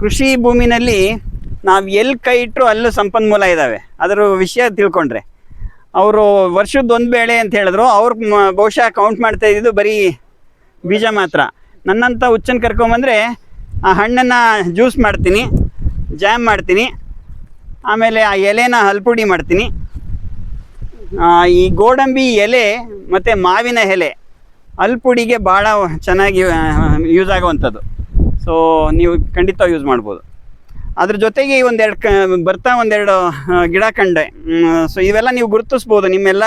ಕೃಷಿ ಭೂಮಿನಲ್ಲಿ ನಾವು ಎಲ್ಲಿ ಕೈ ಇಟ್ಟರು ಅಲ್ಲೂ ಸಂಪನ್ಮೂಲ ಇದ್ದಾವೆ ಅದರ ವಿಷಯ ತಿಳ್ಕೊಂಡ್ರೆ. ಅವರು ವರ್ಷದ ಒಂದು ಬೇಳೆ ಅಂತ ಹೇಳಿದ್ರು, ಅವ್ರು ಬಹುಶಃ ಕೌಂಟ್ ಮಾಡ್ತಾ ಇದ್ದಿದ್ದು ಬರೀ ಬೀಜ ಮಾತ್ರ. ನನ್ನಂಥ ಹುಚ್ಚನ್ನು ಕರ್ಕೊಂಬಂದರೆ ಆ ಹಣ್ಣನ್ನು ಜ್ಯೂಸ್ ಮಾಡ್ತೀನಿ ಜಾಮ್ ಮಾಡ್ತೀನಿ, ಆಮೇಲೆ ಆ ಎಲೆನ ಹಲ್ಪುಡಿ ಮಾಡ್ತೀನಿ. ಈ ಗೋಡಂಬಿ ಎಲೆ ಮತ್ತು ಮಾವಿನ ಎಲೆ ಅಲ್ಪುಡಿಗೆ ಭಾಳ ಚೆನ್ನಾಗಿ ಯೂಸ್ ಆಗುವಂಥದ್ದು. ಸೊ ನೀವು ಖಂಡಿತ ಯೂಸ್ ಮಾಡ್ಬೋದು. ಅದ್ರ ಜೊತೆಗೆ ಒಂದೆರಡು ಕ ಬರ್ತಾ ಒಂದೆರಡು ಗಿಡ ಕಂಡೆ. ಸೊ ಇವೆಲ್ಲ ನೀವು ಗುರುತಿಸ್ಬೋದು. ನಿಮ್ಮೆಲ್ಲ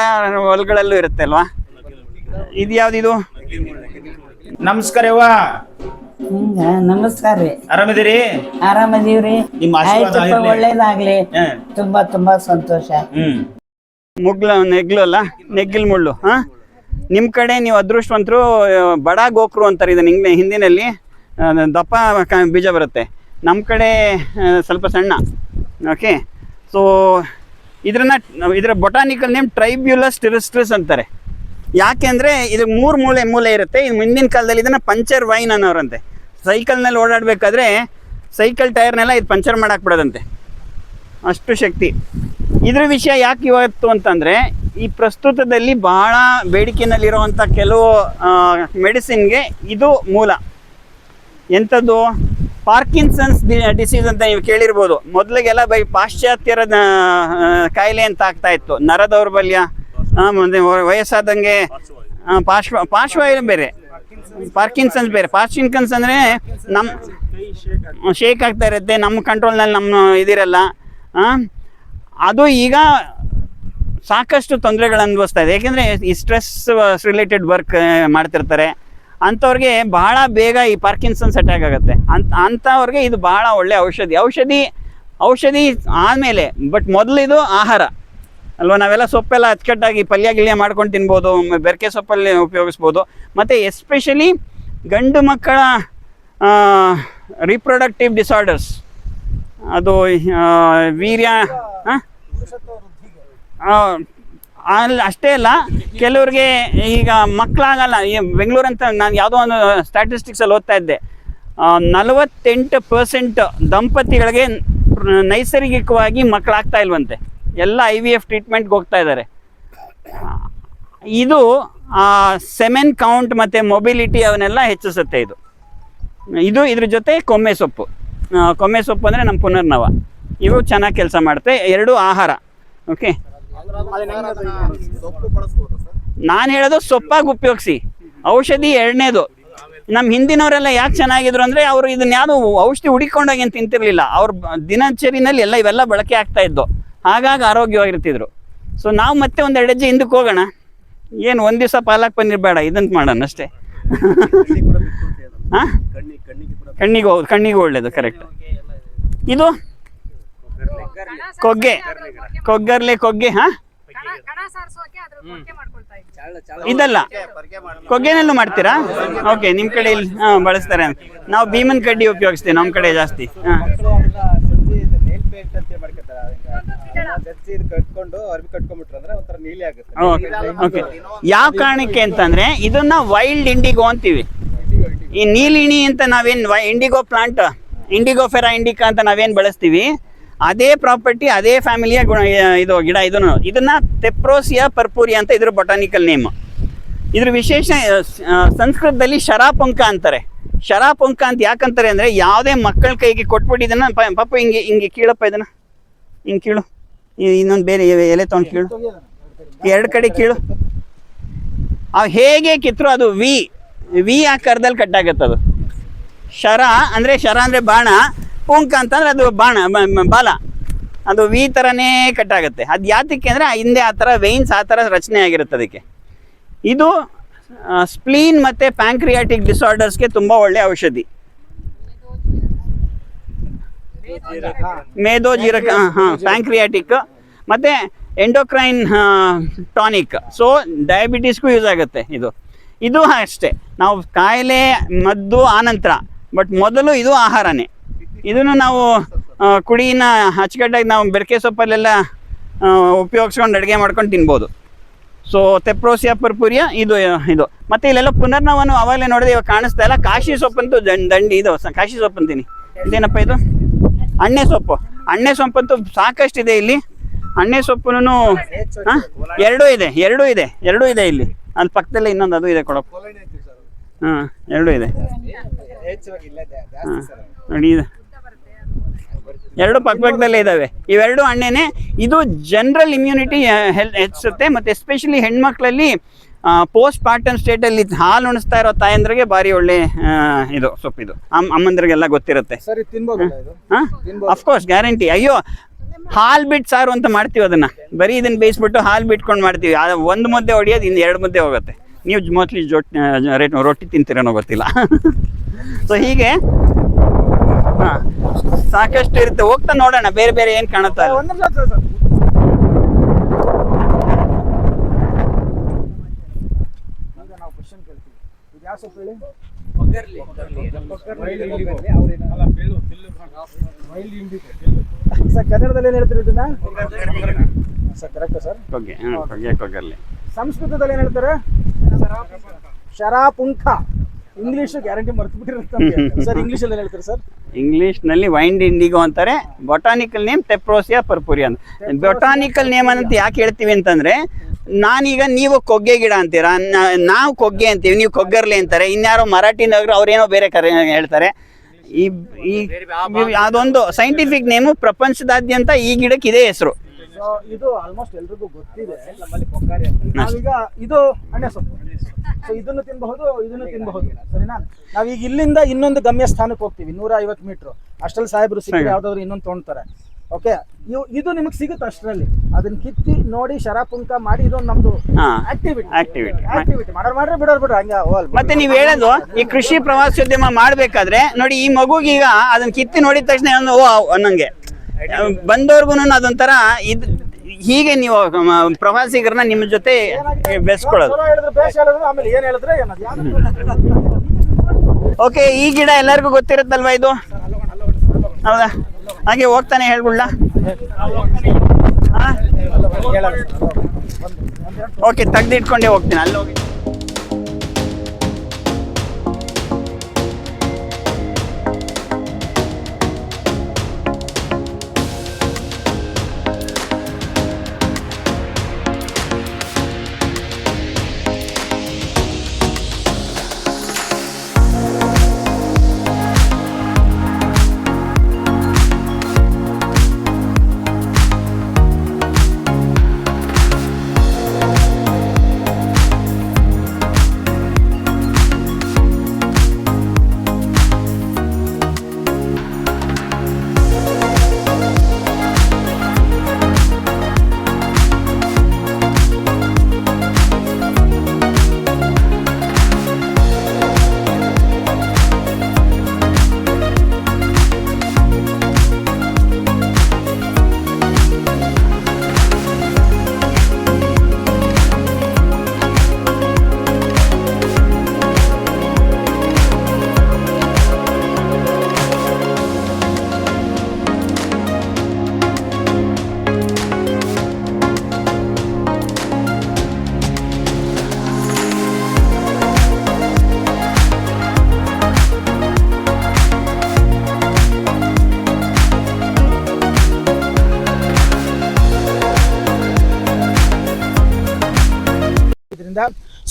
ಹೊಲ್ಗಳಲ್ಲೂ ಇರುತ್ತೆ ಅಲ್ವಾ? ಇದು ಯಾವ್ದಿದು ನಮಸ್ಕಾರ ಯವ್ವ. ನಮಸ್ಕಾರ ರೀ. ಆರಾಮದೀರಿ ಆರಾಮದೀವ್ರಿ. ನಿಮ್ಮ ಆಶೀರ್ವಾದ ಆಯ್ತಪ್ಪ ಇರ್ಲಿ. ಒಳ್ಳೇದಾಗ್ಲಿ. ಹ. ತುಂಬಾ ತುಂಬಾ ಸಂತೋಷ. ಹ್ಮ್. ಮುಗ್ಲು ನೆಗ್ಲು ಅಲ್ಲ? ನೆಗ್ಗಿಲ್ ಮುಳ್ಳು ಹಾ? ನಿಮ್ಮ ಕಡೆ ನೀವು ಅದೃಷ್ಟವಂತರು ಬಡ ಗೋಕ್ರು ಅಂತಾರೆ ಇದನ್ನ ಇಂಗ್ಲಿ ಹಿಂದಿನಲ್ಲಿ. ದಪ್ಪ ಬೀಜ ಬರುತ್ತೆ. ನಮ್ಮ ಕಡೆ ಸ್ವಲ್ಪ ಸಣ್ಣ. ಓಕೆ ಸೊ ಇದ್ರನ್ನ, ಇದರ ಬೊಟಾನಿಕಲ್ ನೇಮ್ ಟ್ರೈಬ್ಯುಲಸ್ ಟಿರಿಸ್ಟ್ರಿಸ್ ಅಂತಾರೆ. ಯಾಕೆಂದರೆ ಇದು ಮೂರು ಮೂಲೆ ಮೂಲೆ ಇರುತ್ತೆ. ಇದು ಮುಂದಿನ ಕಾಲದಲ್ಲಿ ಇದನ್ನು ಪಂಚರ್ ವೈನ್ ಅನ್ನೋರಂತೆ. ಸೈಕಲ್ನಲ್ಲಿ ಓಡಾಡಬೇಕಾದ್ರೆ ಸೈಕಲ್ ಟೈರ್ನೆಲ್ಲ ಇದು ಪಂಚರ್ ಮಾಡಾಕ್ಬಿಡೋದಂತೆ ಅಷ್ಟು ಶಕ್ತಿ. ಇದ್ರ ವಿಷಯ ಯಾಕೆ ಇವತ್ತು ಅಂತಂದರೆ, ಈ ಪ್ರಸ್ತುತದಲ್ಲಿ ಭಾಳ ಬೇಡಿಕೆಯಲ್ಲಿರುವಂಥ ಕೆಲವು ಮೆಡಿಸಿನ್ಗೆ ಇದು ಮೂಲ. ಎಂಥದ್ದು ಪಾರ್ಕಿನ್ಸನ್ಸ್ ಡಿಸೀಸ್ ಅಂತ ನೀವು ಕೇಳಿರ್ಬೋದು. ಮೊದಲಿಗೆಲ್ಲ ಬೈ ಪಾಶ್ಚಾತ್ಯರ ಕಾಯಿಲೆ ಅಂತ ಆಗ್ತಾ ಇತ್ತು. ನರ ದೌರ್ಬಲ್ಯ ವಯಸ್ಸಾದಂಗೆ ಪಾರ್ಶ್ವ ಇಲ್ಲ ಬೇರೆ. ಪಾರ್ಕಿನ್ಸನ್ಸ್ ಬೇರೆ. ಪಾರ್ಕಿನ್ಸನ್ಸ್ ಅಂದರೆ ನಮ್ಮ ಶೇಕ್ ಆಗ್ತಾ ಇರುತ್ತೆ. ನಮ್ಮ ಕಂಟ್ರೋಲ್ನಲ್ಲಿ ನಮ್ಮ ಇದಿರಲ್ಲ. ಅದು ಈಗ ಸಾಕಷ್ಟು ತೊಂದರೆಗಳು ಅನುಭವಿಸ್ತಾ ಇದೆ. ಏಕೆಂದರೆ ಈ ಸ್ಟ್ರೆಸ್ ರಿಲೇಟೆಡ್ ವರ್ಕ್ ಮಾಡ್ತಿರ್ತಾರೆ. ಅಂಥವ್ರಿಗೆ ಬಹಳ ಬೇಗ ಈ ಪಾರ್ಕಿನ್ಸನ್ಸ್ ಅಟ್ಯಾಕ್ ಆಗುತ್ತೆ ಅಂತ ಅಂಥವ್ರಿಗೆ ಇದು ಬಹಳ ಒಳ್ಳೆ ಔಷಧಿ. ಔಷಧಿ ಔಷಧಿ ಆದಮೇಲೆ ಬಟ್ ಮೊದಲು ಇದು ಆಹಾರ. ಅಲ್ವಾ? ನಾವೆಲ್ಲ ಸೊಪ್ಪೆಲ್ಲ ಅಚ್ಚುಕಟ್ಟಾಗಿ ಪಲ್ಯ ಗಿಲ್ಯ ಮಾಡ್ಕೊಂಡು ತಿನ್ಬೋದು ಬೆರಕೆ ಸೊಪ್ಪಲ್ಲಿ ಉಪಯೋಗಿಸ್ಬೋದು. ಮತ್ತು ಎಸ್ಪೆಷಲಿ ಗಂಡು ಮಕ್ಕಳ ರಿಪ್ರೊಡಕ್ಟಿವ್ ಡಿಸಾರ್ಡರ್ಸ್. ಅದು ವೀರ್ಯ ಆ? ಅಲ್ಲಿ ಅಷ್ಟೇ ಅಲ್ಲ, ಕೆಲವ್ರಿಗೆ ಈಗ ಮಕ್ಕಳಾಗಲ್ಲ ಬೆಂಗಳೂರು ಅಂತ ನಾನು ಯಾವುದೋ ಒಂದು ಸ್ಟ್ಯಾಟಿಸ್ಟಿಕ್ಸಲ್ಲಿ ಓದ್ತಾ ಇದ್ದೆ. ನಲವತ್ತೆಂಟು ಪರ್ಸೆಂಟ್ ದಂಪತಿಗಳಿಗೆ ನೈಸರ್ಗಿಕವಾಗಿ ಮಕ್ಕಳಾಗ್ತಾ ಇಲ್ವಂತೆ. ಎಲ್ಲ ಐ ವಿ ಎಫ್ ಟ್ರೀಟ್ಮೆಂಟ್ಗೆ ಹೋಗ್ತಾ ಇದ್ದಾರೆ. ಇದು ಸೆಮೆನ್ ಕೌಂಟ್ ಮತ್ತು ಮೊಬಿಲಿಟಿ ಅವನ್ನೆಲ್ಲ ಹೆಚ್ಚಿಸುತ್ತೆ ಇದು. ಇದು ಇದ್ರ ಜೊತೆ ಕೊಮ್ಮೆ ಸೊಪ್ಪು. ಕೊಮ್ಮೆ ಸೊಪ್ಪು ಅಂದರೆ ನಮ್ಮ ಪುನರ್ನವ. ಇವು ಚೆನ್ನಾಗಿ ಕೆಲಸ ಮಾಡುತ್ತೆ. ಎರಡು ಆಹಾರ. ಓಕೆ ನಾನು ಹೇಳೋದು ಸೊಪ್ಪಾಗಿ ಉಪಯೋಗಿಸಿ. ಔಷಧಿ ಎರಡನೇದು. ನಮ್ಮ ಹಿಂದಿನವರೆಲ್ಲ ಯಾಕೆ ಚೆನ್ನಾಗಿದ್ರು ಅಂದರೆ ಅವರು ಇದನ್ನ ಯಾವುದು ಔಷಧಿ ಹುಡಿಕೊಂಡಾಗೇನು ತಿಂತಿರಲಿಲ್ಲ ತಿಂತಿರ್ಲಿಲ್ಲ. ಅವ್ರ ದಿನಚರಿನಲ್ಲಿ ಎಲ್ಲ ಇವೆಲ್ಲ ಬಳಕೆ ಆಗ್ತಾ ಇದ್ದು. ಹಾಗಾಗಿ ಆರೋಗ್ಯವಾಗಿರ್ತಿದ್ರು. ಸೊ ನಾವು ಮತ್ತೆ ಒಂದು ಎರಡು ಹೆಜ್ಜೆ ಹಿಂದಕ್ಕೆ ಹೋಗೋಣ. ಏನು ಒಂದು ದಿವಸ ಪಾಲಕ್ ಪನ್ನೀರ್ ಬೇಡ ಇದಂತ ಮಾಡೋಣ ಅಷ್ಟೇ. ಹಾಂ ಕಣ್ಣಿಗೆ ಹೌದು ಕಣ್ಣಿಗೆ ಒಳ್ಳೇದು ಕರೆಕ್ಟ್. ಇದು ಕೊಗ್ಗೆ. ಕೊಗ್ಗರ್ಲೆ ಕೊಗ್ಗೆ ಹಾ? ಇದಲ್ಲ. ಕೊಗ್ಗೆನಲ್ಲೂ ಮಾಡ್ತೀರಾ? ಓಕೆ ನಿಮ್ಮ ಕಡೆ ಇಲ್ಲಿ ಹಾಂ ಬಳಸ್ತಾರೆ. ನಾವು ಭೀಮನ್ ಕಡ್ಡಿ ಉಪಯೋಗಿಸ್ತೀವಿ ನಮ್ಮ ಕಡೆ ಜಾಸ್ತಿ. ಹಾಂ. ಕಟ್ಕೊಂಡು ಅರ್ಬಿ ಕಟ್ಕೊಂಡ್ಬಿಟ್ರೆ ಅಂದ್ರೆ ಒಂಥರ ನೀಲಿ ಆಗುತ್ತೆ. ಓಕೆ ಯಾವ ಕಾರಣಕ್ಕೆ ಅಂತಂದ್ರೆ ಇದನ್ನ ವೈಲ್ಡ್ ಇಂಡಿಗೋ ಅಂತೀವಿ. ಈ ನೀಲಿಣಿ ಅಂತ ನಾವೇನ್ indigo plant indigofera indica ಅಂತ ನಾವೇನ್ ಬಳಸ್ತೀವಿ? ಅದೇ ಪ್ರಾಪರ್ಟಿ, ಅದೇ ಫ್ಯಾಮಿಲಿಯ ಗುಣ ಇದು ಗಿಡ, ಇದನ್ನು. ಇದನ್ನ ತೆಪ್ರೋಸಿಯಾ ಪರ್ಪೂರಿಯಾ ಅಂತ ಇದ್ರ ಬೊಟಾನಿಕಲ್ ನೇಮ್ ಇದ್ರ ವಿಶೇಷ ಸಂಸ್ಕೃತದಲ್ಲಿ ಶರಾಪಂಕ ಅಂತಾರೆ. ಶರಾಪಂಕ ಅಂತ ಯಾಕಂತಾರೆ ಅಂದರೆ ಯಾವುದೇ ಮಕ್ಕಳ ಕೈಗೆ ಕೊಟ್ಬಿಟ್ಟು ಇದನ್ನ ಪಾಪ ಹಿಂಗೆ ಹಿಂಗೆ ಕೀಳಪ್ಪ ಇದನ್ನ. ಹಿಂಗೆ ಕೀಳು. ಇನ್ನೊಂದು ಬೇರೆ ಎಲೆ- ತೊಗೊಂಡು ಕೀಳು. ಎರಡು ಕಡೆ ಕೀಳು. ಅವು ಹೇಗೆ ಕಿತ್ತರು ಅದು ವಿ. ವಿ ಆಕಾರದಲ್ಲಿ ಕಟ್ಟಾಗತ್ತೆ ಅದು ಶರ ಅಂದರೆ ಶರ ಅಂದರೆ ಬಾಣ ಪುಂಕ ಅಂತಂದ್ರೆ ಅದು ಬಾಣ ಬಾಲ. ಅದು ವಿ ಥರನೇ ಕಟ್ಟಾಗುತ್ತೆ ಅದು ಯಾತಕ್ಕೆ ಅಂದರೆ ಹಿಂದೆ ಆ ಥರ ವೆಯ್ನ್ಸ್ ಆ ಥರ ರಚನೆ ಆಗಿರುತ್ತೆ ಅದಕ್ಕೆ. ಇದು ಸ್ಪ್ಲೀನ್ ಮತ್ತು ಪ್ಯಾಂಕ್ರಿಯಾಟಿಕ್ ಡಿಸಾರ್ಡರ್ಸ್ಗೆ ತುಂಬ ಒಳ್ಳೆ ಔಷಧಿ. ಮೇದೋ ಜೀರಕ, ಹಾಂ ಪ್ಯಾಂಕ್ರಿಯಾಟಿಕ್ ಮತ್ತು ಎಂಡೋಕ್ರೈನ್ ಟಾನಿಕ್ ಸೊ ಡಯಾಬಿಟೀಸ್ಗೂ ಯೂಸ್ ಆಗುತ್ತೆ ಇದು. ಇದು ಅಷ್ಟೇ. ನಾವು ಕಾಯಿಲೆ, ಮದ್ದು, ಆನಂತರ. ಬಟ್ ಮೊದಲು ಇದು ಆಹಾರನೇ. ಇದನ್ನು ನಾವು ಕುಡಿನ ಅಚ್ಚುಕಟ್ಟಾಗಿ ನಾವು ಬೆರಕೆ ಸೊಪ್ಪಲ್ಲೆಲ್ಲ ಉಪಯೋಗಿಸ್ಕೊಂಡು ಅಡುಗೆ ಮಾಡ್ಕೊಂಡು ತಿನ್ಬೋದು. ಸೊ ತೆಪ್ರೋಸಿಯಾ ಪರ್ಪುರಿಯ ಇದು ಇದು. ಮತ್ತೆ ಇಲ್ಲೆಲ್ಲ ಪುನರ್ನವನು ಅವಾಗಲೇ ನೋಡಿದೆ ಇವಾಗ ಕಾಣಿಸ್ತಾ ಇಲ್ಲ. ಕಾಶಿ ಸೊಪ್ಪಂತೂ ದಂಡ್ ದಂಡಿ ಇದು. ಕಾಶಿ ಸೊಪ್ಪು ಅಂತೀನಿ ಇದೇನಪ್ಪ ಇದು? ಅಣ್ಣೆ ಸೊಪ್ಪು. ಅಣ್ಣೆ ಸೊಪ್ಪಂತೂ ಸಾಕಷ್ಟಿದೆ ಇಲ್ಲಿ. ಅಣ್ಣೆ ಸೊಪ್ಪುನು ಎರಡೂ ಇದೆ ಎರಡೂ ಇದೆ ಎರಡೂ ಇದೆ ಇಲ್ಲಿ. ಅಲ್ಲಿ ಪಕ್ಕದಲ್ಲೇ ಇನ್ನೊಂದು ಅದು ಇದೆ ಕೊಡಪ್ಪ. ಹಾಂ ಎರಡೂ ಇದೆ. ಹಾಂ ನೋಡಿ ಇದು. ಎರಡು ಪಕ್ಕ ಪಕ್ಕದಲ್ಲೇ ಇದ್ದಾವೆ ಇವೆರಡು ಹಣ್ಣೇನೆ. ಇದು ಜನರಲ್ ಇಮ್ಯುನಿಟಿ ಹೆಲ್ ಹೆಚ್ಚುತ್ತೆ ಮತ್ತು ಎಸ್ಪೆಷಲಿ ಹೆಣ್ಮಕ್ಳಲ್ಲಿ ಪೋಸ್ಟ್ ಪಾರ್ಟಮ್ ಸ್ಟೇಟಲ್ಲಿ ಹಾಲು ಉಣಿಸ್ತಾ ಇರೋ ತಾಯಂದ್ರಿಗೆ ಭಾರಿ ಒಳ್ಳೆ ಇದು ಸೊಪ್ಪಿದು ಅಮ್ಮ ಅಮ್ಮಂದ್ರಿಗೆಲ್ಲ ಗೊತ್ತಿರುತ್ತೆ. ಅಫ್ಕೋರ್ಸ್ ಗ್ಯಾರಂಟಿ ಅಯ್ಯೋ ಹಾಲು ಬಿಟ್ಟು ಸಾರು ಅಂತ ಮಾಡ್ತೀವಿ ಅದನ್ನ. ಬರೀ ಇದನ್ನ ಬೇಯಿಸ್ಬಿಟ್ಟು ಹಾಲು ಬಿಟ್ಕೊಂಡು ಮಾಡ್ತೀವಿ. ಒಂದು ಮುದ್ದೆ ಹೊಡಿಯೋದು ಇನ್ನು ಎರಡು ಮುದ್ದೆ ಹೋಗುತ್ತೆ. ನೀವು ಮೋಸ್ಟ್ಲಿ ಜೊಟ್ ರೇಟ್ ರೊಟ್ಟಿ ತಿಂತೀರೇನೋ ಗೊತ್ತಿಲ್ಲ. ಸೊ ಹೀಗೆ. ಹಾಂ. ಸಾಕಷ್ಟು ಇರುತ್ತೆ. ಹೋಗ್ತಾ ನೋಡೋಣ. ಬೇರೆ ಬೇರೆ ಏನು ಕಾಣುತ್ತಾ ಇಲ್ಲ. ಒಂದು ನಿಮಿಷ ಸರ್ ಕನ್ನಡದಲ್ಲಿ ಏನು ಹೇಳ್ತಾರೆ ಇದನ್ನ? Sir correct sir? ಸಂಸ್ಕೃತದಲ್ಲಿ ಏನು ಹೇಳ್ತಾರೆ? ಶರಾಪುಂಖ ಇಂಗ್ಲಿಷ್ ಗ್ಯಾರಂಟಿ ಮರ್ತು ಬಿಟ್ಟಿರುತ್ತೆ ಸರ್ ಇಂಗ್ಲಿಷ್ ಅಲ್ಲಿ ಹೇಳ್ತಾರೆ ಸರ್ ಇಂಗ್ಲೀಷ್ನಲ್ಲಿ ವೈಂಡ್ ಇಂಡಿಗೋ ಅಂತಾರೆ ಬೊಟಾನಿಕಲ್ ನೇಮ್ ಟೆಪ್ರೋಸಿಯಾ ಪರ್ಪುರಿ ಅಂತ. ಬೊಟಾನಿಕಲ್ ನೇಮ್ ಅಂತ ಯಾಕೆ ಹೇಳ್ತೀವಿ ಅಂತಂದ್ರೆ ನಾನೀಗ ನೀವು ಕೊಗ್ಗೆ ಗಿಡ ಅಂತೀರಾ ನಾವು ಕೊಗ್ಗೆ ಅಂತೀವಿ ನೀವು ಕೊಗ್ಗರ್ಲೆ ಅಂತಾರೆ ಇನ್ಯಾರೋ ಮರಾಠಿ ನಗರ ಅವ್ರೇನೋ ಬೇರೆ ಕರೆ ಹೇಳ್ತಾರೆ. ಈ ಈ ಅದೊಂದು ಸೈಂಟಿಫಿಕ್ ನೇಮು ಪ್ರಪಂಚದಾದ್ಯಂತ ಈ ಗಿಡಕ್ಕೆ ಇದೇ ಹೆಸರು. ಇದು ಆಲ್ಮೋಸ್ಟ್ ಎಲ್ರಿಗೂ ಗೊತ್ತಿದೆ ನಮ್ಮಲ್ಲಿ ಕೊಕ್ಕಾರಿ ಅಂತ. ನಾವೀಗ ಇದು ಅಣ್ಣ ಸೊಪ್ಪು. ಸೊ ಇದನ್ನು ತಿನ್ನಬಹುದು ಇದನ್ನು ತಿನ್ನಬಹುದು ಸರಿನಾ? ನಾವೀಗ ಇಲ್ಲಿಂದ ಇನ್ನೊಂದು ಗಮ್ಯ ಸ್ಥಾನಕ್ಕೆ ಹೋಗ್ತೀವಿ ನೂರ ಐವತ್ತು ಮೀಟ್ರು. ಅಷ್ಟರಲ್ಲಿ ಸಾಹೇಬರು ಸಿಕ್ಕಿ. ಯಾವ್ದಾದ್ರು ಇನ್ನೊಂದು ತೊಗೊಂತಾರೆ ಓಕೆ ಇವು ಇದು ನಿಮಗೆ ಸಿಗುತ್ತೆ ಅಷ್ಟರಲ್ಲಿ. ಅದನ್ನ ಕಿತ್ತಿ ನೋಡಿ ಶರಾಪುಂಕ ಮಾಡಿ ಇದೊಂದು ನಮ್ದು ಆಕ್ಟಿವಿಟಿ ಆಕ್ಟಿವಿಟಿ ಆಕ್ಟಿವಿಟಿ ಮಾಡೋರು ಮಾಡ್ರೆ ಬಿಡೋರು ಬಿಡ್ರಿ ಹಂಗೆ ಹೋಲ್ ಮತ್ತೆ ನೀವು ಹೇಳೋದು ಈ ಕೃಷಿ ಪ್ರವಾಸೋದ್ಯಮ ಮಾಡ್ಬೇಕಾದ್ರೆ ನೋಡಿ ಈ ಮಗುಗೆ ಈಗ ಅದನ್ನ ಕಿತ್ತಿ ನೋಡಿದ ತಕ್ಷಣ ಓ ಅನ್ನಂಗೆ. ಬಂದವ್ರಿಗೂ ಅದೊಂಥರ ಇದು ಹೀಗೆ ನೀವು ಪ್ರವಾಸಿಗರನ್ನ ನಿಮ್ಮ ಜೊತೆ ಬೆಸ್ಕೊಳ್ಳೋದು. ಓಕೆ ಈ ಗಿಡ ಎಲ್ಲರಿಗೂ ಗೊತ್ತಿರುತ್ತಲ್ವಾ ಇದು? ಹೌದಾ? ಹಾಗೆ ಹೋಗ್ತಾನೆ ಹೇಳ್ಬಿಡ್ಲಾ ಓಕೆ ತೆಗ್ದಿಟ್ಕೊಂಡೇ ಹೋಗ್ತೀನಿ. ಅಲ್ಲಿ ಹೋಗಿ.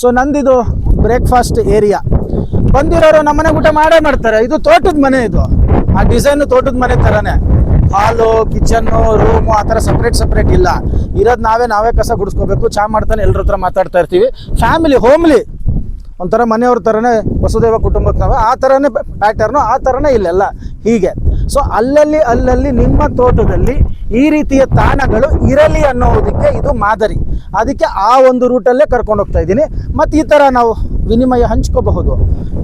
ಸೊ ನಂದಿದು ಬ್ರೇಕ್ಫಾಸ್ಟ್ ಏರಿಯಾ ಬಂದಿರೋರು ನಮ್ಮನೆ ಊಟ ಮಾಡೇ ಮಾಡ್ತಾರೆ. ಇದು ತೋಟದ ಮನೆ ಇದು. ಆ ಡಿಸೈನ್ ತೋಟದ ಮನೆ ಥರನೇ ಹಾಲು ಕಿಚನ್ನು ರೂಮು ಆ ಥರ ಸಪ್ರೇಟ್ ಸಪ್ರೇಟ್ ಇಲ್ಲ. ಇರೋದು ನಾವೇ ನಾವೇ ಕಸ ಗುಡಿಸ್ಕೋಬೇಕು. ಚಾ ಮಾಡ್ತಾನೆ ಎಲ್ಲರ ಹತ್ರ ಮಾತಾಡ್ತಾ ಇರ್ತೀವಿ. ಫ್ಯಾಮಿಲಿ ಹೋಮ್ಲಿ ಒಂಥರ ಮನೆಯವ್ರ ಥರನೇ ವಸುದೇವ ಕುಟುಂಬಕ್ಕೆ ನಾವು. ಆ ಥರನೇ ಪ್ಯಾಟರ್ನು ಆ ಥರನೇ ಇಲ್ಲೆಲ್ಲ. ಹೀಗೆ. ಸೊ ಅಲ್ಲಲ್ಲಿ ಅಲ್ಲಲ್ಲಿ ನಿಮ್ಮ ತೋಟದಲ್ಲಿ ಈ ರೀತಿಯ ತಾಣಗಳು ಇರಲಿ ಅನ್ನೋದಕ್ಕೆ ಇದು ಮಾದರಿ. ಅದಕ್ಕೆ ಆ ಒಂದು ರೂಟಲ್ಲೇ ಕರ್ಕೊಂಡು ಹೋಗ್ತಾ ಇದ್ದೀನಿ. ಮತ್ತು ಈ ಥರ ನಾವು ವಿನಿಮಯ ಹಂಚ್ಕೋಬಹುದು.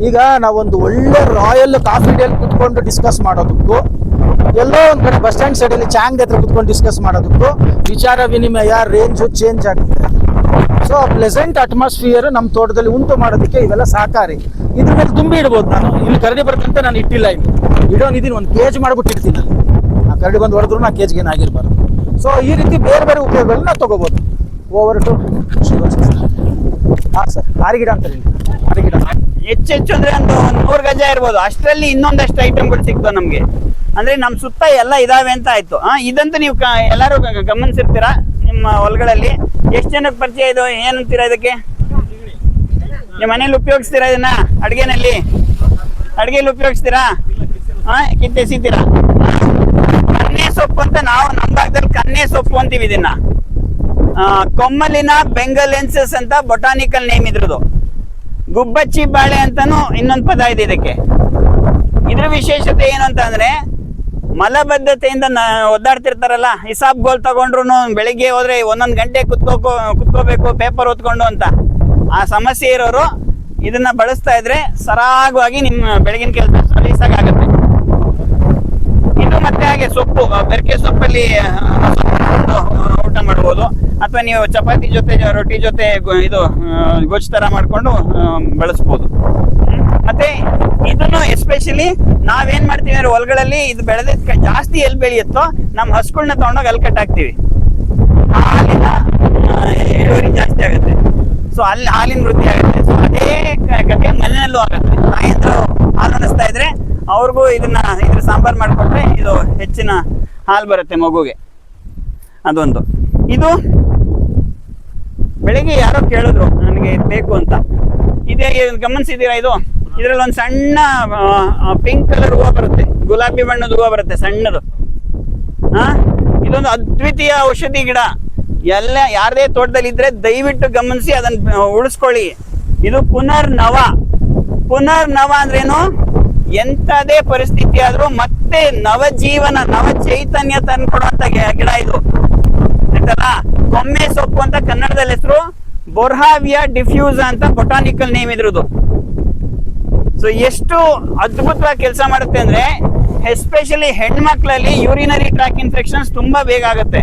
ಈಗ ನಾವೊಂದು ಒಳ್ಳೆ ರಾಯಲ್ ಕಾಫಿ ಡೇಲಿ ಕುತ್ಕೊಂಡು ಡಿಸ್ಕಸ್ ಮಾಡೋದಕ್ಕೂ, ಎಲ್ಲೋ ಒಂದು ಕಡೆ ಬಸ್ ಸ್ಟ್ಯಾಂಡ್ ಸೈಡಲ್ಲಿ ಚಾಂಗ್ ಹತ್ರ ಕುತ್ಕೊಂಡು ಡಿಸ್ಕಸ್ ಮಾಡೋದಕ್ಕೂ ವಿಚಾರ ವಿನಿಮಯ ರೇಂಜು ಚೇಂಜ್ ಆಗುತ್ತೆ ಸೊ ಪ್ಲೆಸೆಂಟ್ ಅಟ್ಮಾಸ್ಫಿಯರ್ ನಮ್ಮ ತೋಟದಲ್ಲಿ ಉಂಟು ಮಾಡೋದಕ್ಕೆ ಇವೆಲ್ಲ ಸಹಕಾರಿ. ಇದ್ರ ಮೇಲೆ ತುಂಬಿ ಇಡ್ಬೋದು ನಾನು. ಇಲ್ಲಿ ಕರಡಿ ಬರ್ತಂತೆ ನಾನು ಇಟ್ಟಿಲ್ಲ ಇಲ್ಲಿ. ಇಡೋನಿದ್ದೀನಿ ಒಂದು ಕೇಜ್ ಮಾಡಿಬಿಟ್ಟಿರ್ತೀನಿ ಅಲ್ಲಿ ಆ ಕರಡಿ ಬಂದು ಹೊಡೆದ್ರು ನಾ ಕೇಜ್ಗೆ ಏನಾಗಿರ್ಬಾರ್ದು ಸೊ ಈ ರೀತಿ ಬೇರೆ ಬೇರೆ ಉಪಯೋಗಗಳನ್ನ ತಗೋಬೋದು. ಓವರ್ ಟು ಹಾಂ ಸರ್ ಆರಿಗಿಡ ಅಂತಾರೆ ಆರಿಗಿಡ ಹೆಚ್ಚು ಹೆಚ್ಚು ಅಂದ್ರೆ ಒಂದು ನೂರು ಗಜ ಇರ್ಬೋದು. ಅಷ್ಟರಲ್ಲಿ ಇನ್ನೊಂದಷ್ಟು ಐಟಮ್ಗಳು ಸಿಗ್ತಾವೆ ನಮಗೆ. ಅಂದ್ರೆ ನಮ್ಮ ಸುತ್ತ ಎಲ್ಲ ಇದಾವೆ ಅಂತ ಆಯ್ತು. ಹಾಂ, ಇದಂತೂ ನೀವು ಎಲ್ಲರೂ ಗಮನಿಸಿರ್ತೀರಾ? ನಿಮ್ಮ ಹೊಲಗಳಲ್ಲಿ ಎಷ್ಟು ಜನಕ್ಕೆ ಪರಿಚಯ ಇದು? ಏನಂತೀರಾ ಇದಕ್ಕೆ? ನಿಮ್ಮ ಮನೇಲಿ ಉಪಯೋಗಿಸ್ತೀರಾ ಇದನ್ನ? ಅಡುಗೆನಲ್ಲಿ? ಅಡುಗೆಯಲ್ಲಿ ಉಪಯೋಗಿಸ್ತೀರಾ? ಕಿತ್ತೆ ಎಸಿತೀರಾ ಕನ್ನೆ ಸೊಪ್ಪು ಅಂತ ನಾವು ನಮ್ಮ ಭಾಗದಲ್ಲಿ ಕನ್ನೆ ಸೊಪ್ಪು ಅಂತೀವಿ ಇದನ್ನ. ಕೊಮ್ಮಲಿನ ಬೆಂಗಲೆನ್ಸಸ್ ಅಂತ ಬೊಟಾನಿಕಲ್ ನೇಮ್ ಇದ್ರದು ಗುಬ್ಬಚ್ಚಿ ಬಾಳೆ ಅಂತಾನು ಇನ್ನೊಂದು ಪದ ಇದೆ ಇದಕ್ಕೆ. ಇದ್ರ ವಿಶೇಷತೆ ಏನು ಅಂತಂದ್ರೆ, ಮಲಬದ್ಧತೆಯಿಂದ ಒದ್ದಾಡ್ತಿರ್ತಾರಲ್ಲ, ಹಿಸಾಬ್ ಗೋಲ್ ತಗೊಂಡ್ರು ಬೆಳಿಗ್ಗೆ ಹೋದ್ರೆ ಒಂದೊಂದು ಗಂಟೆ ಕುತ್ಕೋಕೋ, ಕುತ್ಕೋಬೇಕು ಪೇಪರ್ ಓದ್ಕೊಂಡು ಅಂತ. ಆ ಸಮಸ್ಯೆ ಇರೋರು ಇದನ್ನ ಬಳಸ್ತಾ ಇದ್ರೆ ಸರಾಗವಾಗಿ ನಿಮ್ಮ ಬೆಳಗಿನ ಕೆಲಸ ಸಲೀಸಾಗುತ್ತೆ ಮತ್ತೆ ಹಾಗೆ ಸೊಪ್ಪು ಬೆರ್ಕೆ ಸೊಪ್ಪಲ್ಲಿ ಊಟ ಮಾಡ್ಬೋದು. ಅಥವಾ ನೀವು ಚಪಾತಿ ಜೊತೆ ರೊಟ್ಟಿ ಜೊತೆ ಇದು ಗೊಜ್ಜು ತರ ಮಾಡಿಕೊಂಡು ಬಳಸ್ಬೋದು. ಮತ್ತೆ ಇದನ್ನು ಎಸ್ಪೆಷಲಿ ನಾವೇನ್ ಮಾಡ್ತೀವಿ ಅಂದ್ರೆ ಹೊಲಗಳಲ್ಲಿ ಇದು ಬೆಳೆದ ಜಾಸ್ತಿ ಎಲ್ಲಿ ಬೆಳೆಯುತ್ತೋ ನಮ್ಮ ಹಸುಗಳನ್ನ ತಗೊಂಡೋಗಿ ಅಲ್ಲಿ ಕಟ್ಟಾಕ್ತಿವಿ ಹಾಲಿನ ಇಳುವರಿ ಜಾಸ್ತಿ ಆಗುತ್ತೆ. ಸೊ ಅಲ್ಲಿ ಹಾಲಿನ ವೃದ್ಧಿ ಆಗುತ್ತೆ. ಸೊ ಅದೇ ಕಥೆ ಮನೆಯಲ್ಲೂ ಆಗುತ್ತೆ. ತಾಯಂದ್ರು ಹಾಲು ಅನಿಸ್ತಾ ಇದ್ರೆ ಅವ್ರಿಗೂ ಇದನ್ನ, ಇದ್ರ ಸಾಂಬಾರ್ ಮಾಡಿಕೊಟ್ರೆ ಇದು ಹೆಚ್ಚಿನ ಹಾಲು ಬರುತ್ತೆ ಮಗುಗೆ. ಅದೊಂದು. ಇದು ಬೆಳಿಗ್ಗೆ ಯಾರೋ ಕೇಳಿದ್ರು ನನಗೆ ಬೇಕು ಅಂತ. ಇದೇ ಗಮನಿಸಿದ್ದೀರಾ ಇದು? ಇದರಲ್ಲಿ ಒಂದು ಸಣ್ಣ ಪಿಂಕ್ ಕಲರ್ ಹೂವು ಬರುತ್ತೆ. ಗುಲಾಬಿ ಬಣ್ಣದ ಹೂವು ಬರುತ್ತೆ, ಸಣ್ಣದು. ಹಾ ಇದೊಂದು ಅದ್ವಿತೀಯ ಔಷಧಿ ಗಿಡ. ಎಲ್ಲ, ಯಾರದೇ ತೋಟದಲ್ಲಿ ಇದ್ರೆ ದಯವಿಟ್ಟು ಗಮನಿಸಿ, ಅದನ್ನ ಉಳಿಸ್ಕೊಳ್ಳಿ. ಇದು ಪುನರ್ನವ. ಪುನರ್ನವ ಅಂದ್ರೇನು? ಎಂಥದೇ ಪರಿಸ್ಥಿತಿ ಆದ್ರೂ ಮತ್ತೆ ನವಜೀವನ ನವ ಚೈತನ್ಯ ತಂದ್ಕೊಡುವಂತ ಗಿಡ ಇದು. ಆಯ್ತಲ್ಲ? ಕೊಮ್ಮೆ ಸೊಪ್ಪು ಅಂತ ಕನ್ನಡದಲ್ಲಿ ಹೆಸರು ಬೊರ್ಹಾವಿಯಾ ಡಿಫ್ಯೂಸ್ ಅಂತ ಬೊಟಾನಿಕಲ್ ನೇಮ್ ಇದ್ರದು ಸೊ ಎಷ್ಟು ಅದ್ಭುತವಾಗಿ ಕೆಲಸ ಮಾಡುತ್ತೆ ಅಂದ್ರೆ ಎಸ್ಪೆಷಲಿ ಹೆಣ್ಮಕ್ಳಲ್ಲಿ ಯೂರಿನರಿ ಟ್ರಾಕ್ ಇನ್ಫೆಕ್ಷನ್ಸ್ ತುಂಬಾ ಬೇಗ ಆಗುತ್ತೆ.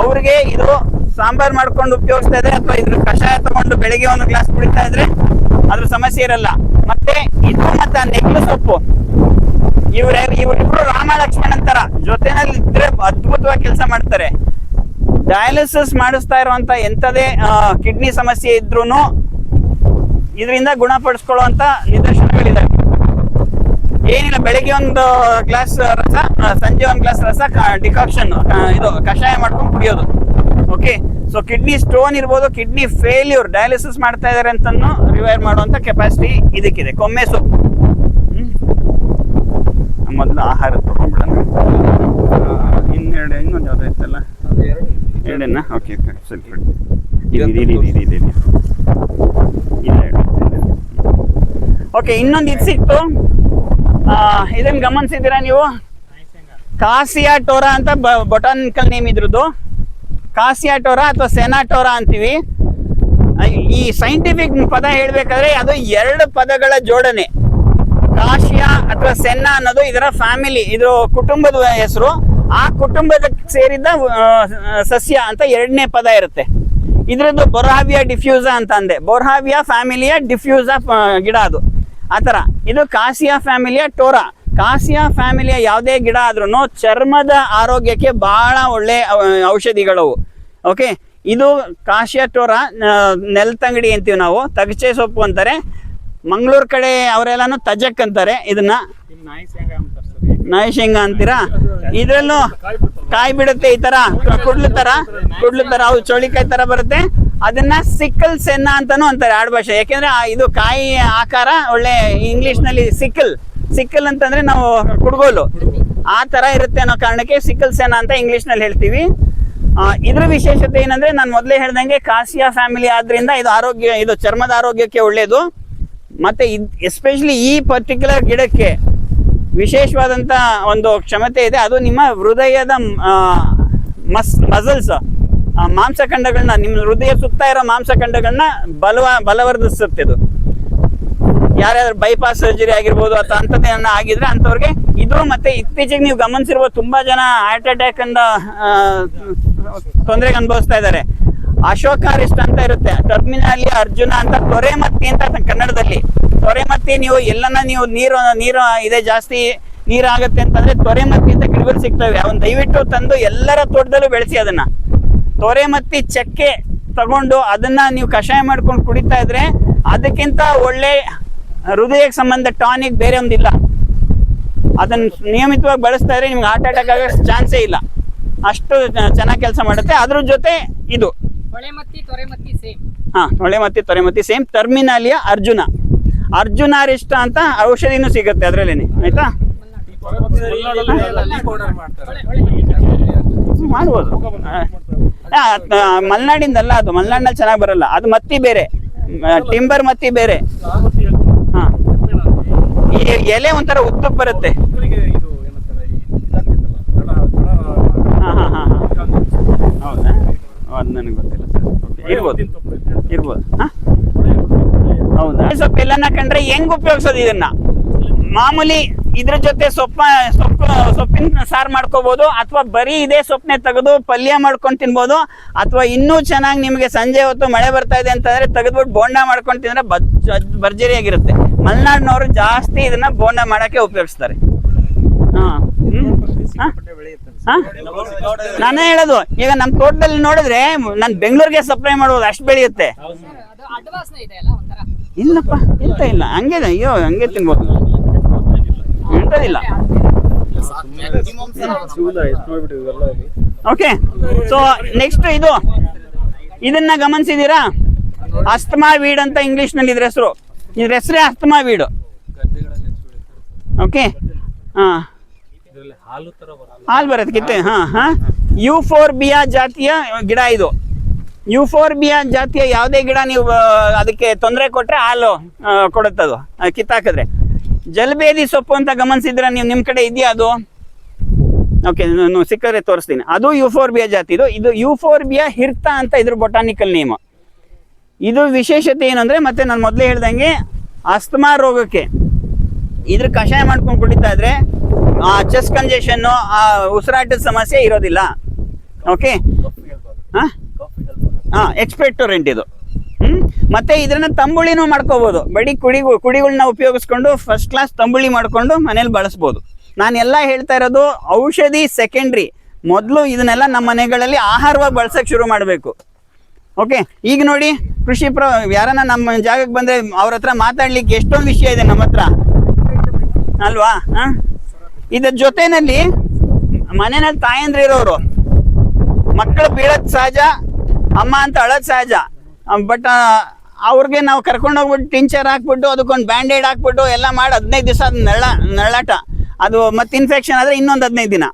ಅವ್ರಿಗೆ ಇದು ಸಾಂಬಾರ್ ಮಾಡ್ಕೊಂಡು ಉಪಯೋಗಿಸ್ತಾ ಇದ್ರೆ ಅಥವಾ ಇದ್ರ ಕಷಾಯ ತಗೊಂಡು ಬೆಳಿಗ್ಗೆ ಒಂದು ಗ್ಲಾಸ್ ಕುಡಿತಾ ಇದ್ರೆ ಅದ್ರ ಸಮಸ್ಯೆ ಇರಲ್ಲ. ಮತ್ತೆ ಇದು ಮತ್ತೆ ಆ ನೆಗ್ಲು ಸೊಪ್ಪು. ಇವ್ರ ಇವರಿಬ್ರು ರಾಮ ಲಕ್ಷ್ಮಣ್ ಅಂತಾರ. ಜೊತೆನಲ್ಲಿ ಇದ್ರೆ ಅದ್ಭುತವಾಗಿ ಕೆಲಸ ಮಾಡ್ತಾರೆ. ಡಯಾಲಿಸಿಸ್ ಮಾಡಿಸ್ತಾ ಇರುವಂತ ಎಂಥದೇ ಕಿಡ್ನಿ ಸಮಸ್ಯೆ ಇದ್ರು ಇದರಿಂದ ಗುಣಪಡಿಸ್ಕೊಳ್ಳುವಂತ ನಿದರ್ಶನಗಳಿದೆ ಏನಿಲ್ಲ, ಬೆಳಿಗ್ಗೆ ಒಂದು ಗ್ಲಾಸ್ ರಸ, ಸಂಜೆ ಒಂದು ಗ್ಲಾಸ್ ರಸ ಡಿಕಾಕ್ಷನ್ ಇದು ಕಷಾಯ ಮಾಡ್ಕೊಂಡು ಕುಡಿಯೋದು. ಓಕೆ ಸೊ ಕಿಡ್ನಿ ಸ್ಟೋನ್ ಇರ್ಬೋದು ಕಿಡ್ನಿ ಫೇಲ್ಯೂರ್ ಡಯಾಲಿಸಿಸ್ ಮಾಡ್ತಾ ಇದಾರೆ ಅಂತನೂ ರಿವೈವ್ ಮಾಡುವಂತ ಕೆಪಾಸಿಟಿ ಇದಕ್ಕಿದೆ. ಕೊಮ್ಮೆ ಸೊಪ್ಪು. ಮೊದಲು ಆಹಾರ ತಗೊಂಡ್ಬಿಡೋಣ. ಇನ್ನೆರಡು ಇನ್ನೊಂದು ಯಾವ್ದು ಇತ್ತಲ್ಲ? ಎರಡನ್ನ? ಓಕೆ ಓಕೆ ಸರಿ ಬಿಡಿ. ಇದು ಇದು ಇದು ಇದು ಇದು ಓಕೆ ಇನ್ನೊಂದು ಇದು ಸಿಕ್ತು ಇದನ್ನ ಗಮನಿಸಿದ್ದೀರಾ ನೀವು? ಕಾಸಿಯಾ ಟೋರಾ ಅಂತ ಬೊಟಾನಿಕಲ್ ನೇಮ್ ಇದ್ರದ್ದು. ಕಾಸಿಯಾ ಟೋರಾ ಅಥವಾ ಸೆನಾಟೋರಾ ಅಂತೀವಿ? ಈ ಸೈಂಟಿಫಿಕ್ ಪದ ಹೇಳ್ಬೇಕಾದ್ರೆ ಅದು ಎರಡು ಪದಗಳ ಜೋಡಣೆ. ಕಾಶಿಯಾ ಅಥವಾ ಸೆನ್ನಾ ಅನ್ನೋದು ಇದರ ಫ್ಯಾಮಿಲಿ ಇದು ಕುಟುಂಬದ ಹೆಸರು. ಆ ಕುಟುಂಬದಕ್ಕೆ ಸೇರಿದ ಸಸ್ಯ ಅಂತ ಎರಡನೇ ಪದ ಇರುತ್ತೆ. ಇದ್ರದ್ದು ಬೊರ್ಹಾವಿಯಾ ಡಿಫ್ಯೂಸಾ ಅಂತ ಅಂದೆ. ಬೊರ್ಹಾವಿಯಾ ಫ್ಯಾಮಿಲಿಯ ಡಿಫ್ಯೂಸಾ ಗಿಡ ಅದು. ಆ ಥರ. ಇದು ಕಾಸಿಯಾ ಫ್ಯಾಮಿಲಿಯ ಟೋರಾ. ಕಾಸಿಯಾ ಫ್ಯಾಮಿಲಿಯ ಯಾವುದೇ ಗಿಡ ಆದ್ರೂ ಚರ್ಮದ ಆರೋಗ್ಯಕ್ಕೆ ಬಹಳ ಒಳ್ಳೆ ಔಷಧಿಗಳವು ಓಕೆ ಇದು ಕಾಶಿಯಟೋರ ನೆಲತಂಗಡಿ ಅಂತೀವಿ ನಾವು, ತಗಚೆ ಸೊಪ್ಪು ಅಂತಾರೆ. ಮಂಗಳೂರು ಕಡೆ ಅವರೆಲ್ಲಾನು ತಜಕ್ ಅಂತಾರೆ, ಇದನ್ನ. ನಾಯಿ ಶೇಂಗಾ ಅಂತೀರಾ? ಇದ್ರಲ್ಲೂ ಕಾಯಿ ಬಿಡುತ್ತೆ ಈ ತರ, ಕುಡ್ಲು ತರ ಕುಡ್ಲು ತರ, ಅವು ಚೋಳಿಕಾಯಿ ತರ ಬರುತ್ತೆ. ಅದನ್ನ ಸಿಕ್ಕಲ್ ಸೆನ್ನ ಅಂತಾನು ಅಂತಾರೆ ಆಡ್ಭಾಷೆ. ಯಾಕೆಂದ್ರೆ ಆ, ಇದು ಕಾಯಿ ಆಕಾರ ಒಳ್ಳೆ ಇಂಗ್ಲಿಷ್ನಲ್ಲಿ ಸಿಕ್ಕಲ್ ಸಿಕ್ಕಲ್ ಅಂತಂದ್ರೆ ನಾವು ಕುಡ್ಗೋಲು. ಆ ತರ ಇರುತ್ತೆ ಅನ್ನೋ ಕಾರಣಕ್ಕೆ ಸಿಕ್ಕಲ್ ಸೇನಾ ಅಂತ ಇಂಗ್ಲಿಷ್ನಲ್ಲಿ ಹೇಳ್ತೀವಿ ಇದ್ರ ವಿಶೇಷತೆ ಏನಂದ್ರೆ ನಾನು ಮೊದಲೇ ಹೇಳ್ದಂಗೆ ಕಾಸಿಯಾ ಫ್ಯಾಮಿಲಿ ಆದ್ರಿಂದ ಇದು ಆರೋಗ್ಯ, ಇದು ಚರ್ಮದ ಆರೋಗ್ಯಕ್ಕೆ ಒಳ್ಳೆಯದು ಮತ್ತೆ ಎಸ್ಪೆಷಲಿ ಈ ಪರ್ಟಿಕ್ಯುಲರ್ ಗಿಡಕ್ಕೆ ವಿಶೇಷವಾದಂತ ಒಂದು ಕ್ಷಮತೆ ಇದೆ. ಅದು ನಿಮ್ಮ ಹೃದಯದ ಮಸ್ ಮಸಲ್ಸ್ ಮಾಂಸಖಂಡಗಳನ್ನ, ನಿಮ್ಮ ಹೃದಯ ಸುತ್ತ ಇರೋ ಮಾಂಸಖಂಡಗಳನ್ನ ಬಲವ, ಬಲವರ್ಧಿಸುತ್ತೆ ಇದು. ಯಾರ್ಯಾರು ಬೈಪಾಸ್ ಸರ್ಜರಿ ಆಗಿರ್ಬೋದು ಅಥವಾ ಅಂಥದ್ದೇನ ಆಗಿದ್ರೆ ಅಂಥವ್ರಿಗೆ ಇದು ಮತ್ತೆ ಇತ್ತೀಚೆಗೆ ನೀವು ಗಮನಿಸಿರುವ ತುಂಬಾ ಜನ ಹಾರ್ಟ್ ಅಟ್ಯಾಕ್ ಅಂದ ತೊಂದರೆಗೆ ಅನುಭವಿಸ್ತಾ ಇದ್ದಾರೆ. ಅಶೋಕಾರಿಸ್ಟ್ ಅಂತ ಇರುತ್ತೆ. ಟರ್ಮಿನಲ್ಲಿ ಅರ್ಜುನ ಅಂತ ತೊರೆಮತ್ತಿ ಅಂತ ಕನ್ನಡದಲ್ಲಿ. ತೊರೆಮತ್ತಿ ನೀವು ಎಲ್ಲನ ನೀವು ನೀರು ನೀರು ಇದೆ ಜಾಸ್ತಿ ನೀರಾಗುತ್ತೆ ಅಂತಂದ್ರೆ ತೊರೆಮತ್ತಿ ಅಂತ ಗಿಡಗಳು ಸಿಗ್ತವೆ. ಅವನ್ ದಯವಿಟ್ಟು ತಂದು ಎಲ್ಲರ ತೋಟದಲ್ಲೂ ಬೆಳೆಸಿ ಅದನ್ನ. ತೊರೆಮತ್ತಿ ಚಕ್ಕೆ ತಗೊಂಡು ಅದನ್ನ ನೀವು ಕಷಾಯ ಮಾಡ್ಕೊಂಡು ಕುಡಿತಾ ಇದ್ರೆ ಅದಕ್ಕಿಂತ ಒಳ್ಳೆ ಹೃದಯಕ್ಕೆ ಸಂಬಂಧ ಟಾನಿಕ್ ಬೇರೆ ಒಂದಿಲ್ಲ. ಅದನ್ನು ನಿಯಮಿತವಾಗಿ ಬಳಸ್ತಾ ಇದ್ರೆ ನಿಮ್ಗೆ ಹಾರ್ಟ್ ಅಟ್ಯಾಕ್ ಆಗೋ ಚಾನ್ಸೇ ಇಲ್ಲ. ಅಷ್ಟು ಚೆನ್ನಾಗಿ ಕೆಲಸ ಮಾಡುತ್ತೆ. ಅದ್ರ ಜೊತೆ ಇದು. ಹಾ ಹೊಳೆ ಮತ್ತಿ ತೊರೆ ಮತ್ತಿ ಸೇಮ್. ಟರ್ಮಿನಾಲಿಯ ಅರ್ಜುನ ಅರ್ಜುನ ಅರಿಷ್ಟ ಅಂತ ಔಷಧಿನೂ ಸಿಗುತ್ತೆ ಅದರಲ್ಲೇನೆ. ಆಯ್ತಾ? ಮಾಡ್ಬೋದು. ಮಲೆನಾಡಿಂದಲ್ಲ ಅದು. ಮಲ್ನಾಡಿನಲ್ಲಿ ಚೆನ್ನಾಗಿ ಬರಲ್ಲ. ಅದು ಮತ್ತಿ ಬೇರೆ. ಟಿಂಬರ್ ಮತ್ತಿ ಬೇರೆ. ಈ ಎಲೆ ಒಂಥರ ಉತ್ತ ಬರುತ್ತೆ. ಹೌದಾ? ನನಗೆ ಗೊತ್ತಿಲ್ಲ ಸರ್. ಇರ್ಬೋದು. ಹೌದಾ? ಸೊಪ್ಪು ಕಂಡ್ರೆ ಹೆಂಗ್ ಉಪಯೋಗಿಸೋದು ಇದನ್ನ? ಮಾಮೂಲಿ ಇದ್ರ ಜೊತೆ ಸೊಪ್ಪ, ಸೊಪ್ಪು, ಸೊಪ್ಪಿನ ಸಾರು ಮಾಡ್ಕೋಬಹುದು ಅಥವಾ ಬರೀ ಇದೇ ಸೊಪ್ಪನೆ ತೆಗೆದು ಪಲ್ಯ ಮಾಡ್ಕೊಂಡು ತಿನ್ಬೋದು, ಅಥವಾ ಇನ್ನೂ ಚೆನ್ನಾಗಿ ನಿಮಗೆ ಸಂಜೆ ಹೊತ್ತು ಮಳೆ ಬರ್ತಾ ಇದೆ ಅಂತಂದ್ರೆ ತೆಗೆದ್ಬಿಟ್ಟು ಬೋಂಡ ಮಾಡ್ಕೊಂಡು ತಿಂದ್ರೆ ಬಜ್ ಭರ್ಜರಿಯಾಗಿರುತ್ತೆ. ಮಲೆನಾಡಿನವರು ಜಾಸ್ತಿ ಇದನ್ನ ಬೋಂಡ ಮಾಡಕ್ಕೆ ಉಪಯೋಗಿಸ್ತಾರೆ? ನಾನೇ ಹೇಳೋದು, ಈಗ ನಮ್ಮ ತೋಟದಲ್ಲಿ ನೋಡಿದ್ರೆ ನಾನು ಬೆಂಗಳೂರಿಗೆ ಸಪ್ಲೈ ಮಾಡ್ಬೋದು ಅಷ್ಟು ಬೆಳೆಯುತ್ತೆ. ಇಲ್ಲಪ್ಪ ಎಂತ ಇಲ್ಲ ಹಂಗೆ ಅಯ್ಯೋ, ಹಂಗೆ ತಿನ್ಬೋದು. ಎಂತದಿಲ್ಲ ಓಕೆ ಸೊ ನೆಕ್ಸ್ಟ್ ಇದು, ಇದನ್ನ ಗಮನಿಸಿದೀರಾ ಅಸ್ತಮಾ ವೀಡ್ ಅಂತ ಇಂಗ್ಲಿಷ್ನಲ್ಲಿ ಇದ್ರ ಹೆಸರು. ಇದ್ರ ಹೆಸರೇ ಅಸ್ತಮಾ ಬೀಡು. ಓಕೆ ಹಾಂ. ಹಾಲು ಬರುತ್ತೆ, ಕಿತ್ತೆ? ಹಾ ಹಾ. ಯುಫೋರ್ಬಿಯಾ ಜಾತಿಯ ಗಿಡ ಇದು. ಯುಫೋರ್ಬಿಯಾ ಜಾತಿಯ ಯಾವುದೇ ಗಿಡ ನೀವು ಅದಕ್ಕೆ ತೊಂದರೆ ಕೊಟ್ರೆ ಹಾಲು ಕೊಡುತ್ತದು. ಕಿತ್ತಾಕಿದ್ರೆ. ಜಲಬೇದಿ ಸೊಪ್ಪು ಅಂತ ಗಮನಿಸಿದ್ರೆ ನೀವು ನಿಮ್ಮ ಕಡೆ ಇದೆಯಾ ಅದು? ಓಕೆ ನಾನು ಸಿಕ್ಕರೆ ತೋರಿಸ್ತೀನಿ. ಅದು ಯುಫೋರ್ಬಿಯಾ ಜಾತಿ ಇದು. ಇದು ಯುಫೋರ್ಬಿಯಾ ಹಿರ್ತಾ ಅಂತ ಇದ್ರ ಬೊಟಾನಿಕಲ್ ನೇಮ್ ಇದು ವಿಶೇಷತೆ ಏನಂದ್ರೆ ಮತ್ತೆ ನಾನು ಮೊದಲೇ ಹೇಳ್ದಂಗೆ ಅಸ್ತಮಾ ರೋಗಕ್ಕೆ ಇದ್ರ ಕಷಾಯ ಮಾಡ್ಕೊಂಡು ಕುಡಿತಾ ಇದ್ರೆ ಆ ಚೆಸ್ಟ್ ಕಂಜೆಷನ್ನು ಆ ಉಸಿರಾಟದ ಸಮಸ್ಯೆ ಇರೋದಿಲ್ಲ. ಓಕೆ ಹಾ? ಹಾ ಎಕ್ಸ್ಪೆಕ್ಟೋರೆಂಟ್ ಇದು. ಹ್ಞೂ ಮತ್ತೆ ಇದನ್ನ ತಂಬುಳಿನೂ ಮಾಡ್ಕೋಬಹುದು ಬಡಿ ಕುಡಿ ಕುಡಿಗಳನ್ನ ಉಪಯೋಗಿಸ್ಕೊಂಡು ಫಸ್ಟ್ ಕ್ಲಾಸ್ ತಂಬುಳಿ ಮಾಡ್ಕೊಂಡು ಮನೇಲಿ ಬಳಸ್ಬೋದು. ನಾನು ಎಲ್ಲ ಹೇಳ್ತಾ ಇರೋದು ಔಷಧಿ ಸೆಕೆಂಡ್ರಿ ಮೊದಲು ಇದನ್ನೆಲ್ಲ ನಮ್ಮ ಮನೆಗಳಲ್ಲಿ ಆಹಾರವಾಗಿ ಬಳಸೋಕೆ ಶುರು ಮಾಡಬೇಕು. ಓಕೆ, ಈಗ ನೋಡಿ, ಕೃಷಿ ಪ್ರ, ಯಾರನ್ನ ನಮ್ಮ ಜಾಗಕ್ಕೆ ಬಂದ್ರೆ ಅವ್ರ ಹತ್ರ ಮಾತಾಡ್ಲಿಕ್ಕೆ ಎಷ್ಟೊಂದು ವಿಷಯ ಇದೆ ನಮ್ಮ ಹತ್ರ. ಅಲ್ವಾ? ಹಾ? ಇದ್ರ ಜೊತೆನಲ್ಲಿ ಮನೆಯಲ್ಲಿ ತಾಯಂದ್ರೆ ಇರೋರು, ಮಕ್ಕಳು ಬೀಳದ್ ಸಹಜ, ಅಮ್ಮ ಅಂತ ಅಳದ್ ಸಹಜ. ಬಟ್ ಅವ್ರಿಗೆ ನಾವು ಕರ್ಕೊಂಡು ಹೋಗ್ಬಿಟ್ಟು ಟಿಂಚರ್ ಹಾಕ್ಬಿಟ್ಟು, ಅದಕ್ಕೊಂದು ಬ್ಯಾಂಡೇಡ್ ಹಾಕ್ಬಿಟ್ಟು ಎಲ್ಲ ಮಾಡಿ ಹದಿನೈದು ದಿವಸ ಅದು ನಳ ನಳ್ಳಾಟ ಅದು ಮತ್ತೆ ಇನ್ಫೆಕ್ಷನ್ ಆದರೆ ಇನ್ನೊಂದು ಹದಿನೈದು ದಿನ.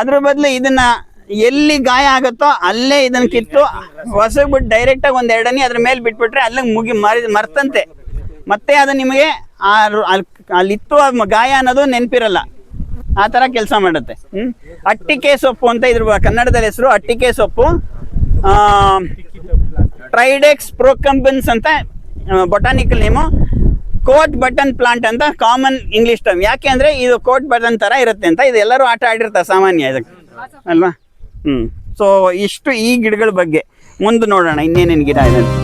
ಅದ್ರ ಬದಲು ಇದನ್ನ ಎಲ್ಲಿ ಗಾಯ ಆಗುತ್ತೋ ಅಲ್ಲೇ ಇದನ್ನ ಕಿತ್ತು ಹೊಸಗ್ಬಿಟ್ಟು ಡೈರೆಕ್ಟಾಗಿ ಒಂದ್ ಎರಡನೇ ಅದ್ರ ಮೇಲೆ ಬಿಟ್ಬಿಟ್ರೆ ಅಲ್ಲಿಗೆ ಮುಗಿ ಮರಿ ಮರ್ತಂತೆ. ಮತ್ತೆ ಅದು ನಿಮಗೆ ಆ ಅಲ್ಲಿತ್ತು ಗಾಯ ಅನ್ನೋದು ನೆನಪಿರಲ್ಲ. ಆ ಥರ ಕೆಲಸ ಮಾಡುತ್ತೆ. ಹ್ಮ್? ಅಟ್ಟಿಕೆ ಸೊಪ್ಪು ಅಂತ ಇದ್ರ ಕನ್ನಡದಲ್ಲಿ ಹೆಸರು ಅಟ್ಟಿಕೆ ಸೊಪ್ಪು. ಟ್ರೈಡೆಕ್ಸ್ ಪ್ರೋಕಂಬನ್ಸ್ ಅಂತ botanical name coat button plant ಅಂತ ಕಾಮನ್ ಇಂಗ್ಲಿಷ್ ಟರ್ಮ್ ಯಾಕೆ ಅಂದ್ರೆ ಇದು ಕೋಟ್ ಬಟನ್ ತರ ಇರುತ್ತೆ ಅಂತ. ಇದೆಲ್ಲರೂ ಆಟ ಆಡಿರ್ತಾರೆ ಸಾಮಾನ್ಯ ಇದಕ್ಕೆ. ಅಲ್ವಾ? ಹ್ಮ್. ಸೊ ಇಷ್ಟು ಈ ಗಿಡಗಳ ಬಗ್ಗೆ. ಮುಂದೆ ನೋಡೋಣ ಇನ್ನೇನೇನು ಗಿಡ ಇದೆ